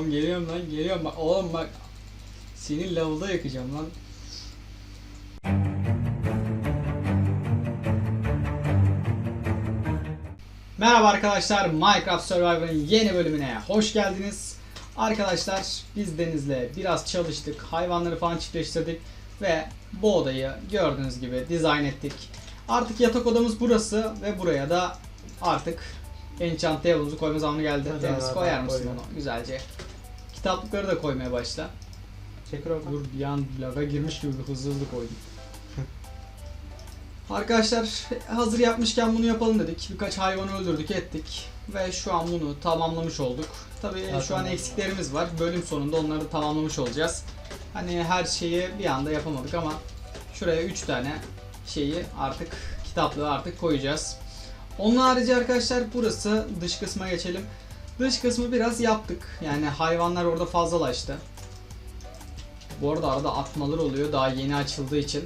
Tamam geliyorum lan geliyorum bak oğlum bak. Seni lavda yakacağım lan. Merhaba arkadaşlar Minecraft Survivor'ın yeni bölümüne hoş geldiniz. Arkadaşlar biz Deniz'le biraz çalıştık, hayvanları falan çiftleştirdik ve bu odayı gördüğünüz gibi dizayn ettik. Artık yatak odamız burası ve buraya da artık enchant table'ımızı koyma zamanı geldi. Deniz koyar mısın onu güzelce? Kitaplıkları da koymaya başla. Oradan. Dur bir an laga girmiş gibi hızlı hızlı koydum. Arkadaşlar hazır yapmışken bunu yapalım dedik. Birkaç hayvanı öldürdük ettik. Ve şu an bunu tamamlamış olduk. Tabii Ha, şu an eksiklerimiz var. Bölüm sonunda onları tamamlamış olacağız. Hani her şeyi bir anda yapamadık ama şuraya 3 tane şeyi artık kitaplığı artık koyacağız. Onun harici arkadaşlar burası dış kısma geçelim. Dış kısmı biraz yaptık. Yani hayvanlar orada fazlalaştı. Bu arada arada atmalar oluyor daha yeni açıldığı için.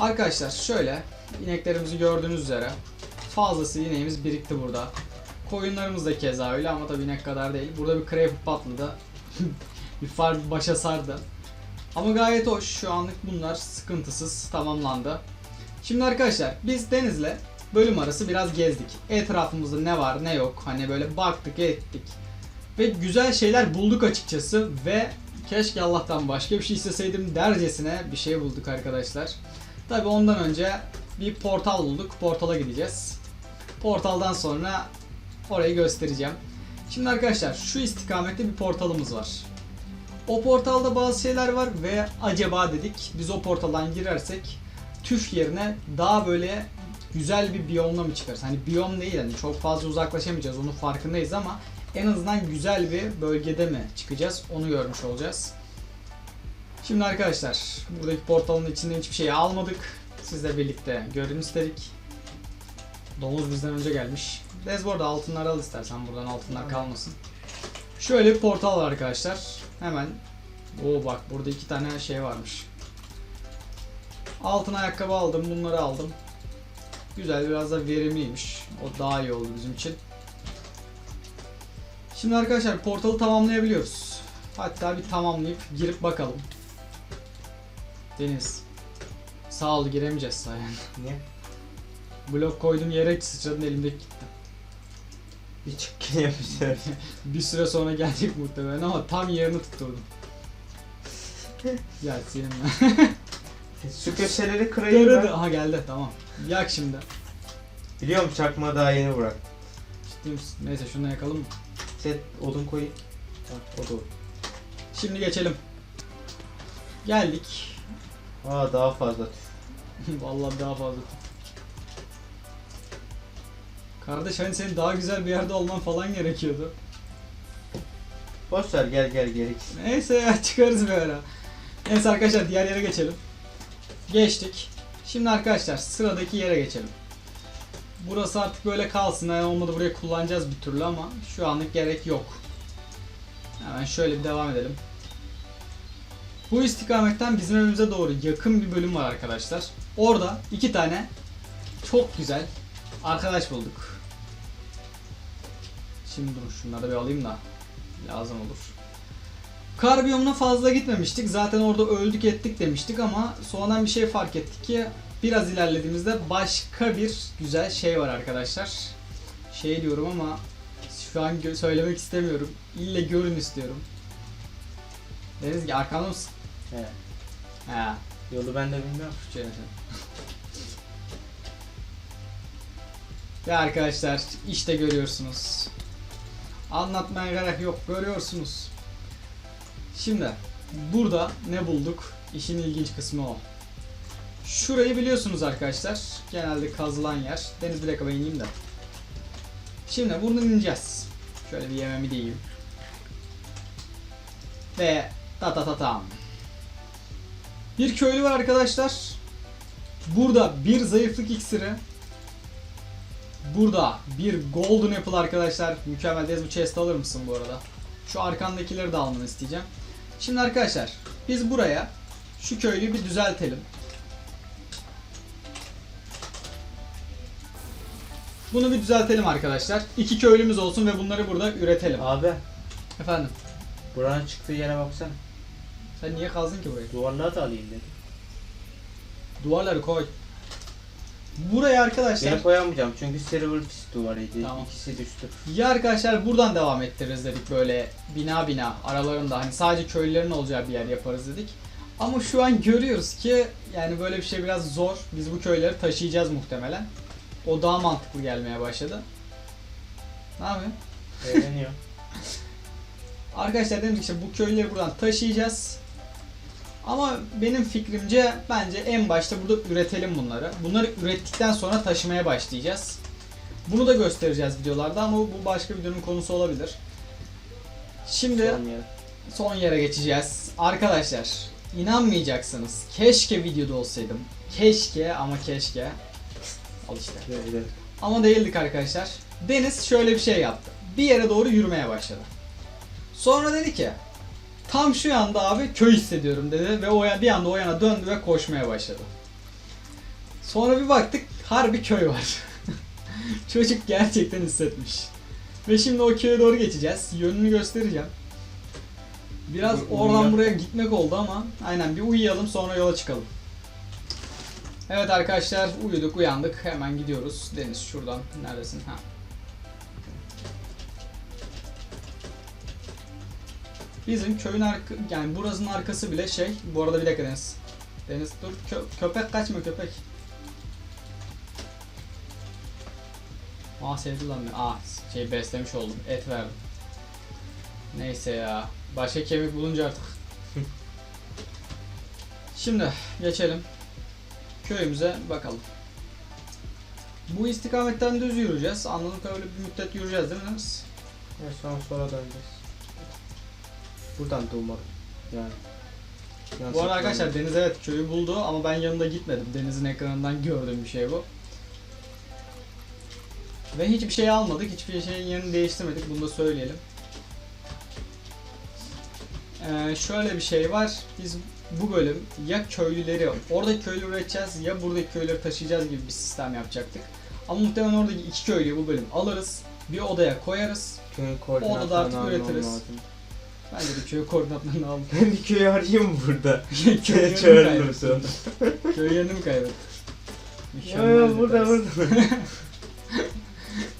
Arkadaşlar şöyle ineklerimizi gördüğünüz üzere fazlası ineğimiz birikti burada. Koyunlarımız da keza öyle ama tabii inek kadar değil. Burada bir creeper patladı. bir far bir başa sardı. Ama gayet hoş. Şu anlık bunlar sıkıntısız tamamlandı. Şimdi arkadaşlar biz Deniz'le bölüm arası biraz gezdik. Etrafımızda ne var ne yok hani böyle baktık ettik. Ve güzel şeyler bulduk açıkçası ve keşke Allah'tan başka bir şey isteseydim dercesine bir şey bulduk arkadaşlar. Tabi ondan önce bir portal bulduk. Portala gideceğiz. Portaldan sonra orayı göstereceğim. Şimdi arkadaşlar şu istikamette bir portalımız var. O portalda bazı şeyler var ve acaba dedik biz o portaldan girersek tüf yerine daha böyle güzel bir biyomla mı çıkarız? Hani biyom değil hani çok fazla uzaklaşamayacağız onun farkındayız ama en azından güzel bir bölgede mi çıkacağız onu görmüş olacağız. Şimdi arkadaşlar buradaki portalın içinde hiçbir şey almadık. Sizle birlikte görün istedik. Domuz bizden önce gelmiş. Arada altınları al istersen buradan altınlar kalmasın. Şöyle bir portal var arkadaşlar. Hemen. Oo bak burada iki tane şey varmış. Altın ayakkabı aldım. Bunları aldım. Güzel biraz da verimliymiş. O daha iyi oldu bizim için. Şimdi arkadaşlar portalı tamamlayabiliyoruz. Hatta bir tamamlayıp girip bakalım. Deniz. Sağ ol giremeyeceğiz sayende. Niye? Blok koydum yere sıçradın elimdeki gitti. Bir çık yapmışlar. Bir süre sonra gelecek muhtemelen ama tam yerini tutturdum. Gel senin Şu köşeleri kırayım ben. Aha geldi tamam. Yak şimdi. Biliyorum çakma daha yeni bırak. Ciddi misin? Neyse şunu yakalım mı? Set odun koyayım. Ha, o da olur. Şimdi geçelim. Geldik. Aa daha fazla tüf. Vallahi daha fazla. Kardeş hani senin daha güzel bir yerde olman falan gerekiyordu. Boş ver gel gel gereksiz. Neyse ya çıkarız bir ara. Neyse arkadaşlar diğer yere geçelim. Geçtik. Şimdi arkadaşlar sıradaki yere geçelim. Burası artık böyle kalsın. Yani olmadı buraya kullanacağız bir türlü ama şu anlık gerek yok. Hemen şöyle bir devam edelim. Bu istikametten bizim evimize doğru yakın bir bölüm var arkadaşlar. Orada iki tane çok güzel arkadaş bulduk. Şimdi dur şunları bir alayım da lazım olur. Kar biyomuna fazla gitmemiştik. Zaten orada öldük ettik demiştik ama sonradan bir şey fark ettik ki biraz ilerlediğimizde başka bir güzel şey var arkadaşlar. Şey diyorum ama şu an söylemek istemiyorum. İlle görün istiyorum. Deniz ki arkamda mısın? He. He. Yolu ben de bilmiyorum. Şöyle. Ve arkadaşlar işte görüyorsunuz. Anlatmaya gerek yok görüyorsunuz. Şimdi burada ne bulduk? İşin ilginç kısmı o. Şurayı biliyorsunuz arkadaşlar. Genelde kazılan yer. Deniz bir dakika ben ineyim de. Şimdi buradan ineceğiz. Şöyle bir yememi de yiyeyim. Ve ta ta ta tam. Bir köylü var arkadaşlar. Burada bir zayıflık iksiri. Burada bir golden apple arkadaşlar. Mükemmel. Dez bu chest alır mısın bu arada? Şu arkandakileri de almanı isteyeceğim. Şimdi arkadaşlar biz buraya şu köylüyü bir düzeltelim. Bunu bir düzeltelim arkadaşlar. İki köylümüz olsun ve bunları burada üretelim. Abi Efendim. Buranın çıktığı yere baksana. Sen niye kazdın ki burayı? Duvarları da alayım dedim. Duvarları koy. Buraya arkadaşlar Beni koyamayacağım çünkü Silver Fist duvarıydı. Tamam. İkisi düştü. Ya arkadaşlar buradan devam ettiririz dedik böyle bina bina aralarında hani sadece köylülerin olacağı bir yer yaparız dedik. Ama şu an görüyoruz ki yani böyle bir şey biraz zor. Biz bu köyleri taşıyacağız muhtemelen. O daha mantıklı gelmeye başladı. Ne yapıyorsun? Eğleniyor. Arkadaşlar dedim ki işte bu köyleri buradan taşıyacağız. Ama benim fikrimce bence en başta burada üretelim bunları. Bunları ürettikten sonra taşımaya başlayacağız. Bunu da göstereceğiz videolarda ama bu başka videonun konusu olabilir. Şimdi Son yere. son yere geçeceğiz. Arkadaşlar inanmayacaksınız. Keşke videoda olsaydım. Keşke ama keşke. Al işte. Ama değildik arkadaşlar. Deniz şöyle bir şey yaptı. Bir yere doğru yürümeye başladı. Sonra dedi ki tam şu anda abi köy hissediyorum dedi ve o bir anda o yana döndü ve koşmaya başladı. Sonra bir baktık harbi köy var. Çocuk gerçekten hissetmiş. Ve şimdi o köye doğru geçeceğiz. Yönünü göstereceğim. Biraz oradan buraya gitmek oldu ama aynen bir uyuyalım sonra yola çıkalım. Evet arkadaşlar uyuduk uyandık hemen gidiyoruz. Deniz şuradan neredesin? Ha. Bizim köyün arka, yani burasının arkası bile şey. Bu arada bir dakika Deniz. Deniz dur kö- köpek kaçma köpek. Aa sevdi lan beni. Aa şey beslemiş oldum. Et verdim. Neyse ya. Başka kemik bulunca artık. Şimdi geçelim köyümüze bakalım. Bu istikametten düz yürüyeceğiz. Anladığım kadarıyla bir müddet yürüyeceğiz değil mi Deniz? Evet, sonra sonra döneceğiz. Buradan da umarım. Yani. Bu arada arkadaşlar Deniz evet köyü buldu ama ben yanında gitmedim. Deniz'in ekranından gördüğüm bir şey bu. Ve hiçbir şey almadık. Hiçbir şeyin yerini değiştirmedik. Bunu da söyleyelim. Ee, şöyle bir şey var. Biz bu bölüm ya köylüleri orada köylü üreteceğiz ya buradaki köyleri taşıyacağız gibi bir sistem yapacaktık. Ama muhtemelen oradaki iki köylüyü bu bölüm alırız. Bir odaya koyarız. Köyün Orada koordinatlarını da artık üretiriz. lazım. Bence de köy koordinatlarını alalım. Ben bir köyü arayayım burada? köy yerini mi Çağırırım sonra. Köy yerini mi kaybettin? Yo Mükemmel yo bir burada ders. burada.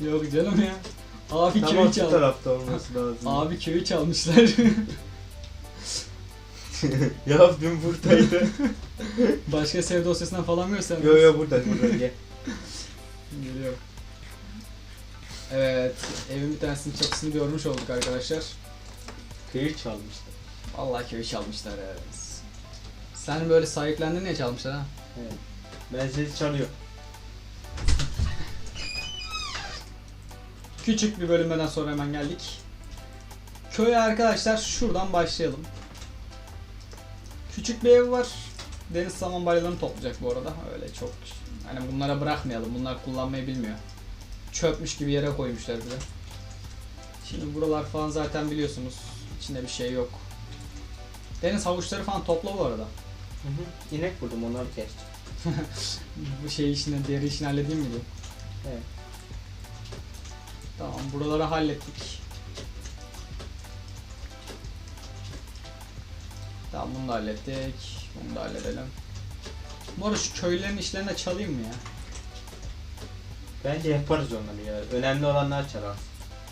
Yok canım ya. Abi tamam köyü şu çal. tarafta olması lazım. Abi köyü çalmışlar. ya dün buradaydı. Başka sev dosyasından falan mı gösterdiniz? yo yo burada burada gel. Geliyor. Evet, evin bir tanesinin çatısını görmüş olduk arkadaşlar. Köyü çalmıştı. Vallahi köyü çalmışlar evet. Sen böyle sahiplendin diye çalmışlar ha. Evet. Ben sizi çalıyor. Küçük bir bölümden sonra hemen geldik. Köye arkadaşlar şuradan başlayalım. Küçük bir ev var. Deniz saman balyalarını toplayacak bu arada. Öyle çok hani bunlara bırakmayalım. Bunlar kullanmayı bilmiyor. Çöpmüş gibi yere koymuşlar bize. Şimdi buralar falan zaten biliyorsunuz. İçinde bir şey yok. Deniz havuçları falan topla bu arada. Hı hı. İnek buldum onları kestim. Bu şey işini, deri işini halledeyim mi diyor. Evet. Tamam buraları hallettik. Tamam bunu da hallettik. Bunu da halledelim. Bu arada şu köylülerin işlerini de çalayım mı ya? Bence yaparız onları ya. Önemli olanlar çalar.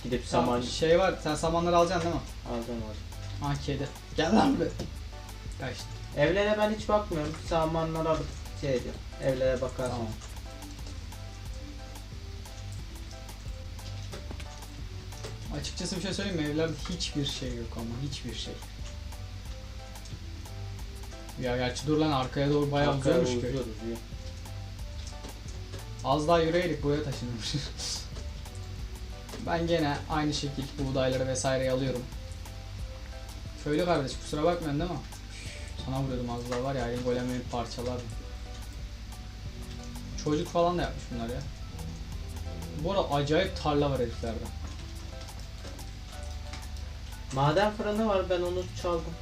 Gidip Tamam, saman Şey var sen samanları alacaksın değil mi? alacağım alacağım. Ha kedi. Gel lan buraya. Kaçtı. Evlere ben hiç bakmıyorum. Samanları alıp şey ediyorum. Evlere bakarsın. Tamam. Açıkçası bir şey söyleyeyim mi? Evlerde hiçbir şey yok ama hiçbir şey. Ya gerçi dur lan arkaya doğru bayağı Arkaya uzuyormuş uzuyor, uzuyor. Az daha yürüyerek buraya taşınmış. ben gene aynı şekil buğdayları vesaireyi alıyorum. Köylü kardeş kusura bakmayın değil mi? Sana vuruyordum az daha var ya elin golemi parçalar. Çocuk falan da yapmış bunlar ya. Bu arada acayip tarla var heriflerde. Maden fırını var ben onu çaldım.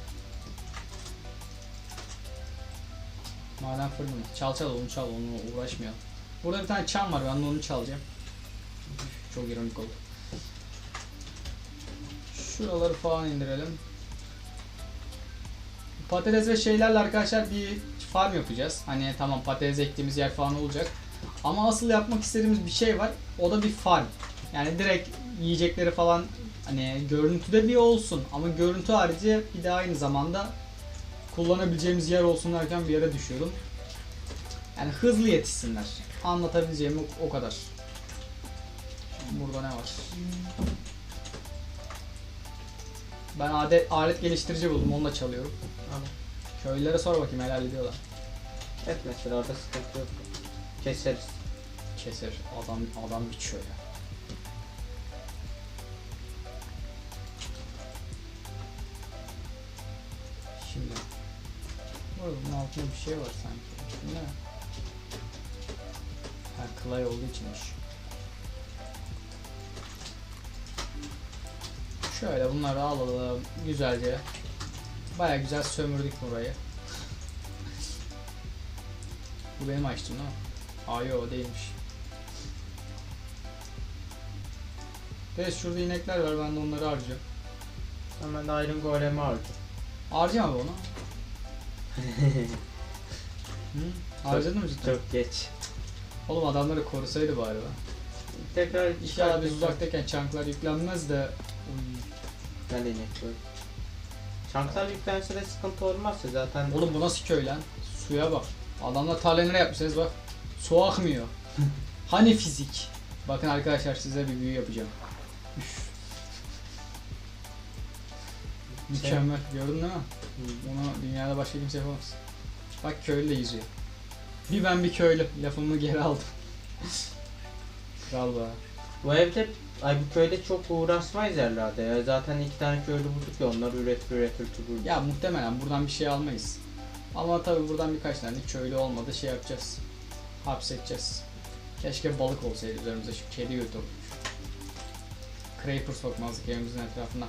Maden fırını? Çal çal onu çal onu uğraşmayalım. Burada bir tane çam var ben de onu çalacağım. Çok ironik oldu. Şuraları falan indirelim. Patates ve şeylerle arkadaşlar bir farm yapacağız. Hani tamam patates ektiğimiz yer falan olacak. Ama asıl yapmak istediğimiz bir şey var. O da bir farm. Yani direkt yiyecekleri falan hani görüntüde bir olsun ama görüntü harici bir de aynı zamanda kullanabileceğimiz yer olsun derken bir yere düşüyorum. Yani hızlı yetişsinler. Anlatabileceğim o, o kadar. Burada ne var? Ben adet, alet geliştirici buldum onunla çalıyorum. Ama Köylülere sor bakayım helal ediyorlar. etmesin orada sıkıntı yok. Keseriz. Keser. Adam adam biçiyor ya. Burada bunun altında bir şey var sanki. Bu Ne? Ha clay olduğu içinmiş. Şöyle bunları alalım güzelce. Baya güzel sömürdük burayı. Bu benim açtım değil mi? Aa yo değilmiş. Evet şurada inekler var ben de onları harcıyorum. Hemen de Iron Golem'i aldım. Harcama onu. Hı? Harcadın mı cidden? Çok geç. Oğlum adamları korusaydı bari be. Tekrar İnşallah biz uzaktayken çanklar yüklenmez de. Uy. Ben de koydum. Çanklar yüklense de sıkıntı olmazsa zaten. Oğlum bu nasıl köy lan? Suya bak. Adamlar tarlanı yapmışsınız bak. Su akmıyor. hani fizik? Bakın arkadaşlar size bir büyü yapacağım. Üf. Mükemmel. Gördün değil mi? Bunu dünyada başka kimse yapamaz. Bak köylü de yüzüyor. Bir ben bir köylü. Lafımı geri aldım. Be. Bu evde ay bu köyde çok uğraşmayız herhalde ya. Zaten iki tane köylü bulduk ya onlar üretir üretir durur. Ya muhtemelen buradan bir şey almayız. Ama tabii buradan birkaç tane köylü olmadı şey yapacağız. Hapsedeceğiz. Keşke balık olsaydı üzerimize şu kedi götürdük. Creeper sokmazdık evimizin etrafına.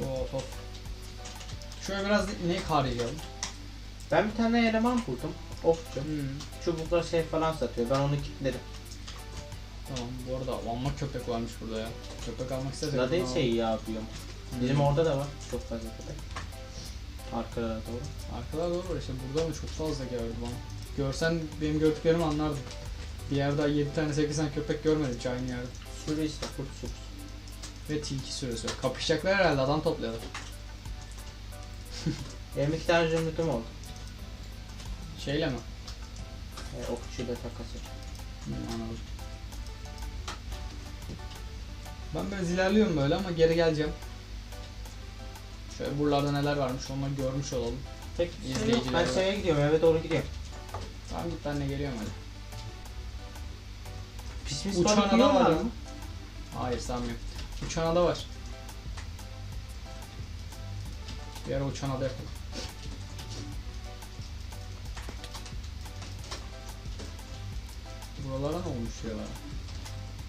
Of of. Şöyle biraz inek harcayalım. Ben bir tane eleman buldum. Okçu. Hmm. Çubukla şey falan satıyor. Ben onu kilitledim. Tamam bu arada amma köpek varmış burada ya. Köpek almak istersek. Zaten şey ya yapıyorum. alalım. Bizim Hmm. orada da var çok fazla köpek. Arkalara doğru. Arkalar doğru var işte burada mı çok fazla gördüm ama. Görsen benim gördüklerimi anlardın. Bir yerde 7 tane 8 tane köpek görmedim hiç aynı yerde. Sürü işte kurt sürüsü. Ve tilki sürüsü. Kapışacaklar herhalde adam topluyorlar. Benim iki tane zümrütüm oldu. Şeyle mi? E, okçuyla takası. Hı, anladım. Ben biraz ilerliyorum böyle ama geri geleceğim. Şöyle buralarda neler varmış onları görmüş olalım. Tek İzleyiciler Ben şeye gidiyorum eve doğru gidiyorum. Tamam git ben de geliyorum hadi. Pis pis Uçan adam var mı? Hayır sanmıyorum. Uçan ada var. Bir ara uçan ada yapalım. Buralara ne olmuş ya?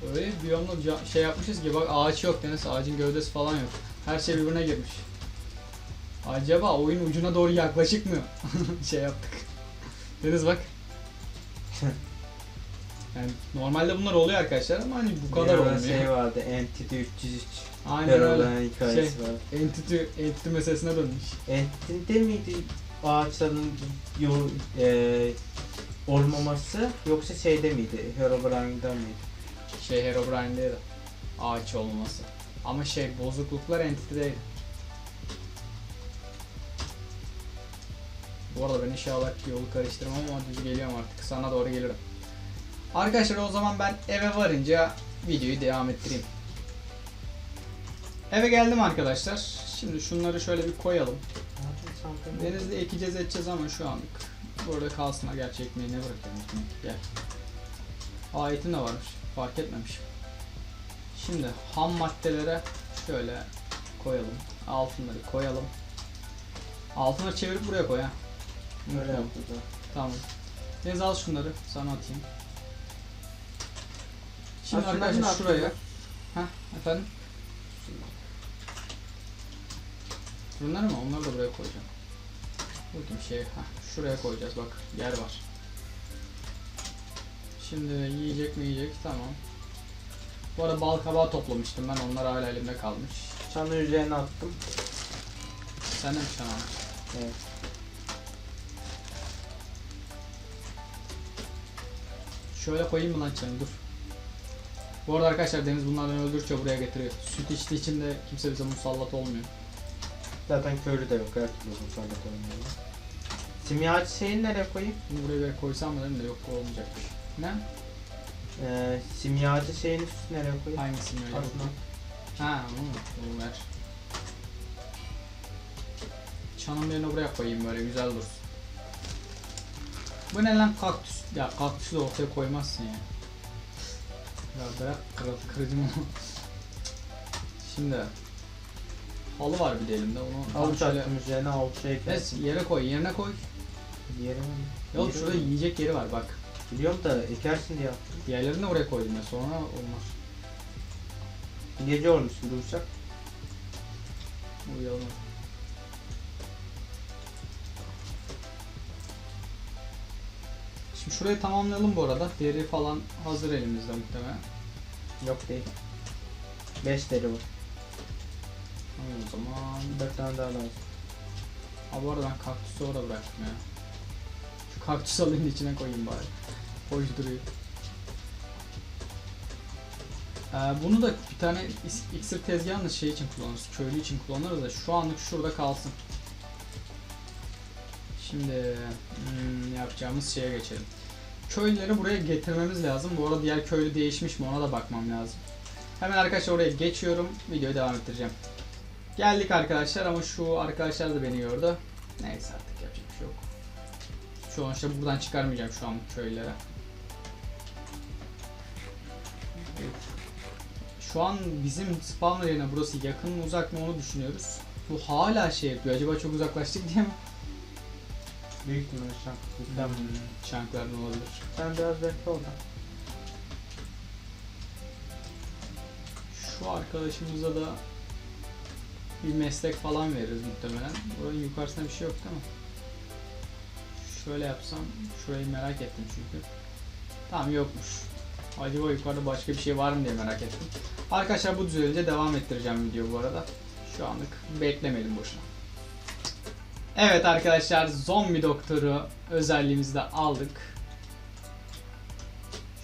Öyle bir biyomda ca- şey yapmışız ki bak ağaç yok Deniz ağacın gövdesi falan yok. Her şey birbirine girmiş. Acaba oyun ucuna doğru yaklaşık mı? şey yaptık. Deniz bak. Yani normalde bunlar oluyor arkadaşlar ama hani bu kadar olmuyor. şey vardı Entity 303. Aynen öyle. Herobrine hikayesi Şey. var. Entity, entity meselesine dönmüş. Entity miydi ağaçların yol, e, olmaması yoksa şeyde miydi? Herobrine'da mıydı? Şey Herobrine'deydi. Ağaç olmaması. Ama şey bozukluklar Entity'deydi. Bu arada ben inşallah yolu karıştırmam ama düz geliyorum artık. Sana doğru gelirim. Arkadaşlar o zaman ben eve varınca videoyu devam ettireyim. Eve geldim arkadaşlar. Şimdi şunları şöyle bir koyalım. Denizde ekeceğiz edeceğiz ama şu anlık burada kalsınlar. Gerçi ekmeği ne bırakıyorum ekmeği? Gel. Aa etim de varmış. Fark etmemişim. Şimdi ham maddelere şöyle koyalım. Altınları koyalım. Altınları çevirip buraya koy ha. Öyle yaptı. Tamam. Deniz al şunları sana atayım. Şimdi Ha, arkadaşlar şuraya. Heh efendim. Bunlar mı? Onları da buraya koyacağım. Bakayım şey, heh, şuraya koyacağız bak yer var. Şimdi yiyecek mi yiyecek tamam. Bu arada bal kabağı toplamıştım ben. Onlar hala elimde kalmış. Çanı üzerine attım. Sen de mi çan aldın? Evet. Şöyle koyayım mı lan çanı? Dur. Bu arada arkadaşlar Deniz bunlardan öldürürçe buraya getiriyor. Süt içtiği için de kimse bize musallat olmuyor. Zaten köylü de yok. Her türlü bu sonra koymuyor. Simyacı şeyini nereye koyayım? Bunu buraya bir koysam mı dedim de yok olmayacakmış. Ne? Ee, simyacı şeyini nereye koyayım? Hangisini öyle? Aslında. Ha onu ver. Çanın birini buraya koyayım böyle güzel dursun. Bu ne lan kaktüs? Ya kaktüsü de ortaya koymazsın ya. Bırak kır, kırdım onu. Şimdi halı var bir de elimde onu şöyle attım üzerine avuç şey Neyse yere koy yerine koy. Yere mi? Yere şurada yiyecek yeri var bak. Biliyorum da ekersin diye yaptım. Diğerlerini de oraya koydum ya sonra olmaz. Gece olmuş durursak. Uyuyalım. Şurayı tamamlayalım bu arada. Deri falan hazır elimizde muhtemelen. Yok değil. 5 deri var. Tamam o zaman. 4 tane daha lazım. Ha bu arada ben kaktüsü orada bıraktım ya. Şu kaktüsü alayım içine koyayım bari. Hoş duruyor. Ee, bunu da bir tane iksir tezgahını şey için kullanırız. Köylü için kullanırız da şu anlık şurada kalsın. Şimdi hmm, yapacağımız şeye geçelim. Köylüleri buraya getirmemiz lazım. Bu arada diğer köylü değişmiş mi ona da bakmam lazım. Hemen arkadaşlar oraya geçiyorum. Videoyu devam ettireceğim. Geldik arkadaşlar ama şu arkadaşlar da beni gördü. Neyse artık yapacak bir şey yok. İşte buradan çıkarmayacağım şu an köylülere. Şu an bizim spawner yerine burası yakın mı uzak mı onu düşünüyoruz. Bu hala şey yapıyor. Acaba çok uzaklaştık diye mi? Büyük ihtimalle mi? Hmm, Çanklardan olabilir. Sen biraz bekle orada. Şu arkadaşımıza da bir meslek falan veririz muhtemelen. Buranın yukarısında bir şey yok değil mi? Şöyle yapsam, şurayı merak ettim çünkü. Tamam yokmuş. Acaba yukarıda başka bir şey var mı diye merak ettim. Arkadaşlar bu düzelince devam ettireceğim video bu arada. Şu anlık beklemedim boşuna. Evet arkadaşlar zombi doktoru özelliğimizi de aldık.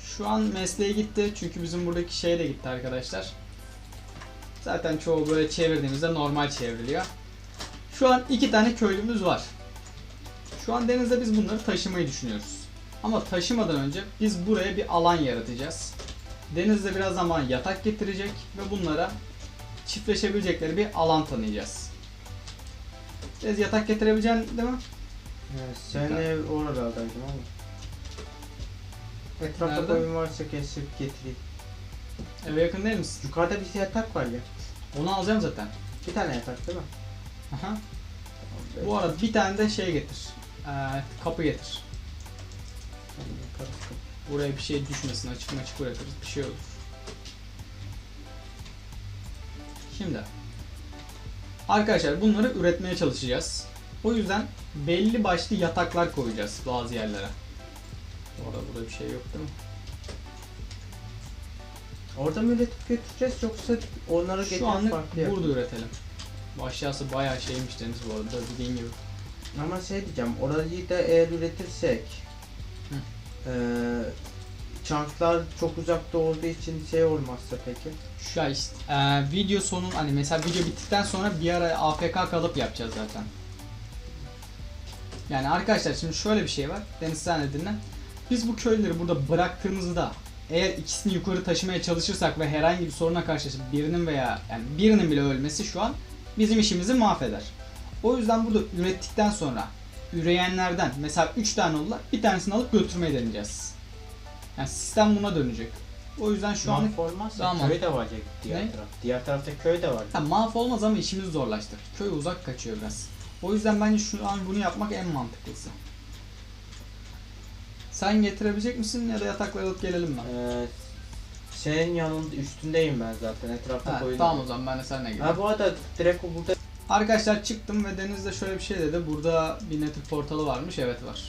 Şu an mesleğe gitti çünkü bizim buradaki şey de gitti arkadaşlar. Zaten çoğu böyle çevirdiğimizde normal çevriliyor. Şu an iki tane köylümüz var. Şu an denizde biz bunları taşımayı düşünüyoruz. Ama taşımadan önce biz buraya bir alan yaratacağız. Denizde biraz zaman yatak getirecek ve bunlara çiftleşebilecekleri bir alan tanıyacağız. Deniz yatak getirebileceksin değil mi? Evet, sen ev oralardaydım ama. Etrafta Nerede? koyun varsa kesip getireyim. Eve yakın değil misin? Yukarıda bir yatak var ya. Onu alacağım zaten. Bir tane yatak değil mi? Aha. Bu arada bir tane de şey getir. Ee, kapı getir. Buraya bir şey düşmesin açık açık bırakırız bir şey olur. Şimdi arkadaşlar bunları üretmeye çalışacağız. O yüzden belli başlı yataklar koyacağız bazı yerlere. Orada burada bir şey yok değil mi? Orada mı üretip götüreceğiz yoksa onları Şu getirip anlık farklı burada üretelim. Bu aşağısı bayağı şeymiş Deniz bu arada dediğin gibi. Ama şey diyeceğim, orayı da eğer üretirsek Hı. Çanklar çok uzakta olduğu için şey olmazsa peki? Şu an işte, eee, video sonun hani mesela video bittikten sonra bir ara AFK kalıp yapacağız zaten. Yani arkadaşlar şimdi şöyle bir şey var. Deniz sen de dinle. Biz bu köylüleri burada bıraktığımızda eğer ikisini yukarı taşımaya çalışırsak ve herhangi bir soruna karşılaşıp birinin veya yani birinin bile ölmesi şu an bizim işimizi mahveder. O yüzden burada ürettikten sonra üreyenlerden mesela 3 tane oldular bir tanesini alıp götürmeyi deneyeceğiz. Yani sistem buna dönecek. O yüzden şu an olmazsa Tamam. köy de var ya diğer Ne? taraf. Diğer tarafta köy de var. Ha, mahvolmaz ama işimizi zorlaştırır. Köy uzak kaçıyor biraz. O yüzden bence şu an bunu yapmak en mantıklısı. Sen getirebilecek misin ya da yatakları alıp gelelim mi? Eee senin yanında üstündeyim ben zaten etrafta Ha, koyun. tamam o zaman ben de seninle Ha geleyim. bu arada direkt burada Arkadaşlar çıktım ve Deniz de şöyle bir şey dedi. Burada bir nether portalı varmış. Evet var.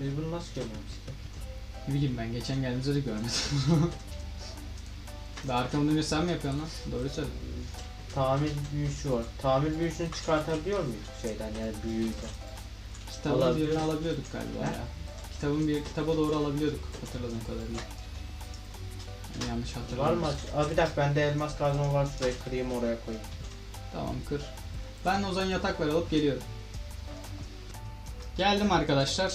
biz bunu nasıl görmemiz bileyim ben geçen geldiğimizde de görmedim. Ve arkamı dönüyor sen mi yapıyorsun lan? Doğru söyle. Tamir büyüsü var. Tamir büyüsünü çıkartabiliyor muyuz şeyden yani büyüyü de? Kitabın Olabilir. birini alabiliyorduk galiba He? ya. Kitabın bir kitaba doğru alabiliyorduk hatırladığım kadarıyla. Yani yanlış Var hatırlamıyorum. mı? Aa, bir dakika bende elmas kazma var şuraya kırayım oraya koyayım. Tamam kır. Ben o zaman yatakları alıp geliyorum. Geldim arkadaşlar.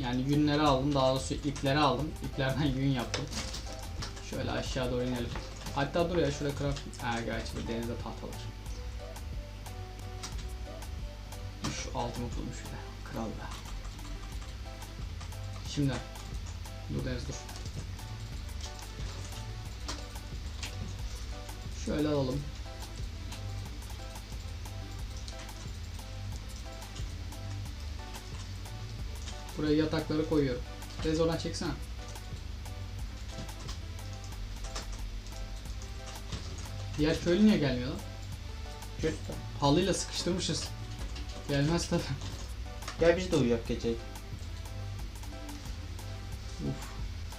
Yani yünleri aldım. Daha doğrusu ipleri aldım. İplerden yün yaptım. Şöyle aşağı doğru inelim. Hatta dur ya şuraya craft... Ha gerçi bir denizde tahtalar. Şu altımı bulmuş bir de. Kral be. Şimdi. Dur Deniz dur. Şöyle alalım. Buraya yatakları koyuyorum. Deniz oradan çeksene. Diğer köylü niye gelmiyor lan? Küstüm. Halıyla sıkıştırmışız. Gelmez tabi. Gel biz de uyuyak gece. Uf.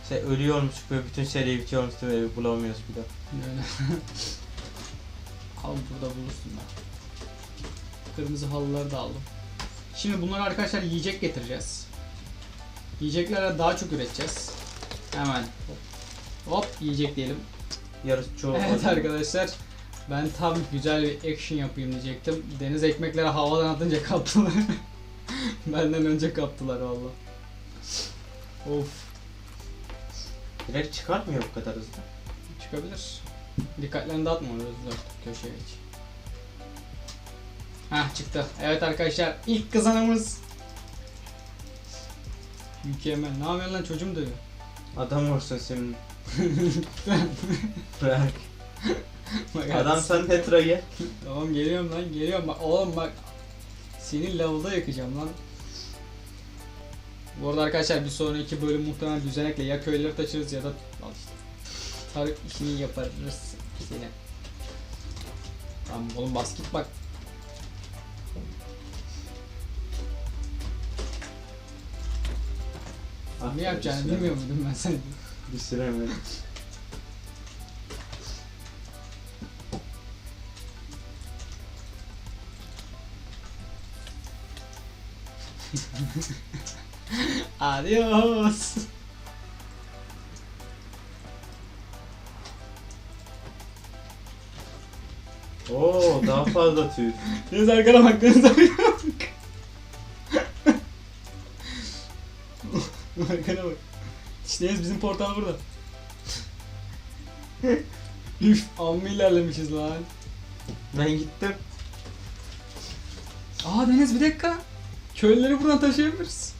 Şey ölüyormuş böyle bütün seri bitiyormuş ve evi bulamıyoruz bir de. Böyle. Al burada bulursun ben. Kırmızı halıları da aldım. Şimdi bunları arkadaşlar yiyecek getireceğiz. Yiyeceklerle daha çok üreteceğiz. Hemen. Hop, yiyecek diyelim. Yarısı çoğu. Evet arkadaşlar. Ben tam güzel bir action yapayım diyecektim. Deniz ekmekleri havadan atınca kaptılar. Benden önce kaptılar valla. Of Direkt çıkartmıyor bu kadar hızlı. çıkabilir. Dikkatlerini dağıtma oraya dört köşeye geç. Heh çıktı. Evet arkadaşlar ilk kazanımız. Mükemmel. Ne yapıyorsun lan çocuğum dövüyor. Adam olsun şimdi. Bırak. Bak, Adam sen Petra gel. Tamam geliyorum lan geliyorum bak oğlum bak Seni lavada yakacağım lan Bu arada arkadaşlar bir sonraki bölüm muhtemelen düzenekle ya köyleri taşırız ya da al işte Tarık işini yaparız seni Tamam oğlum bas git bak Ne yapacağını bilmiyor muydum ben seni Bir süremedim. Adios Oo daha fazla tüy. Deniz arkana bak deniz arkana bak Arkana bak. İşte bizim portal burada. Üf amma ilerlemişiz lan. Ben gittim. Aa Deniz bir dakika. Köylüleri buradan taşıyabiliriz.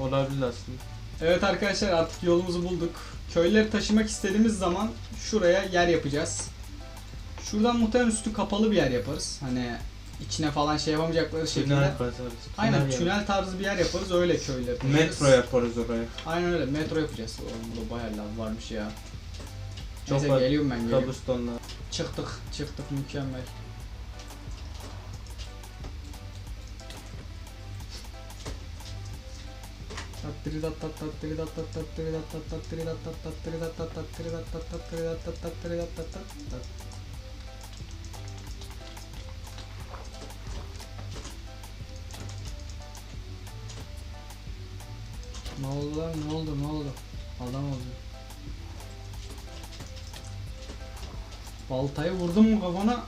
Olabilir aslında. Evet arkadaşlar artık yolumuzu bulduk. Köyleri taşımak istediğimiz zaman Şuraya yer yapacağız. Şuradan muhtemelen üstü kapalı bir yer yaparız. Hani içine falan şey yapamayacakları şekilde Tünel kazarız. Aynen yap- tünel tarzı bir yer yaparız öyle köyleri. Metro yaparız oraya. Aynen öyle metro yapacağız. Oğlum burada bayağı lav varmış ya. Çok Neyse var. geliyorum ben geliyorum. Kabustonla. Çıktık çıktık mükemmel. Ne oldu ne oldu? Adam oldu. Baltayı vurdum mu kafana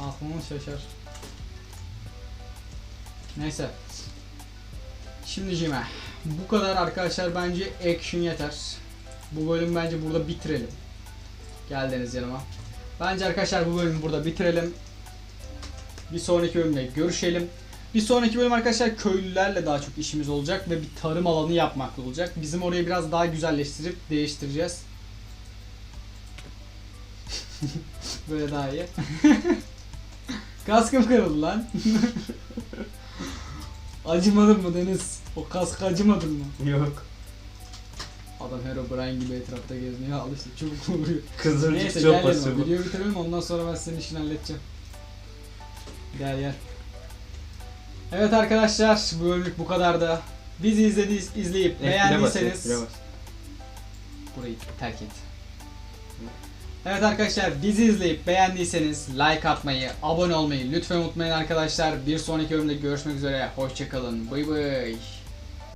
aklımın şaşar. Neyse. Şimdi Cime. Bu kadar arkadaşlar bence action yeter. Bu bölüm bence burada bitirelim. Geldiniz yanıma. Bence arkadaşlar bu bölümü burada bitirelim. Bir sonraki bölümde görüşelim. Bir sonraki bölüm arkadaşlar köylülerle daha çok işimiz olacak ve bir tarım alanı yapmakla olacak. Bizim orayı biraz daha güzelleştirip değiştireceğiz. Böyle daha iyi. Kaskım kırıldı lan. acımadın mı Deniz? O kask acımadın mı? Yok. Adam Herobrine gibi etrafta geziniyor. Al işte çubuk vuruyor. Kızılcık Neyse yanıma. bu. Videoyu bitirelim ondan sonra ben senin işini halledeceğim. Gel gel. Evet arkadaşlar bu bölümlük bu kadar da. Bizi izlediğiniz, izleyip F1'e bas, beğendiyseniz F1'e bas. burayı terk et. Evet arkadaşlar bizi izleyip beğendiyseniz like atmayı, abone olmayı lütfen unutmayın arkadaşlar. Bir sonraki bölümde görüşmek üzere. Hoşçakalın. Bay bay.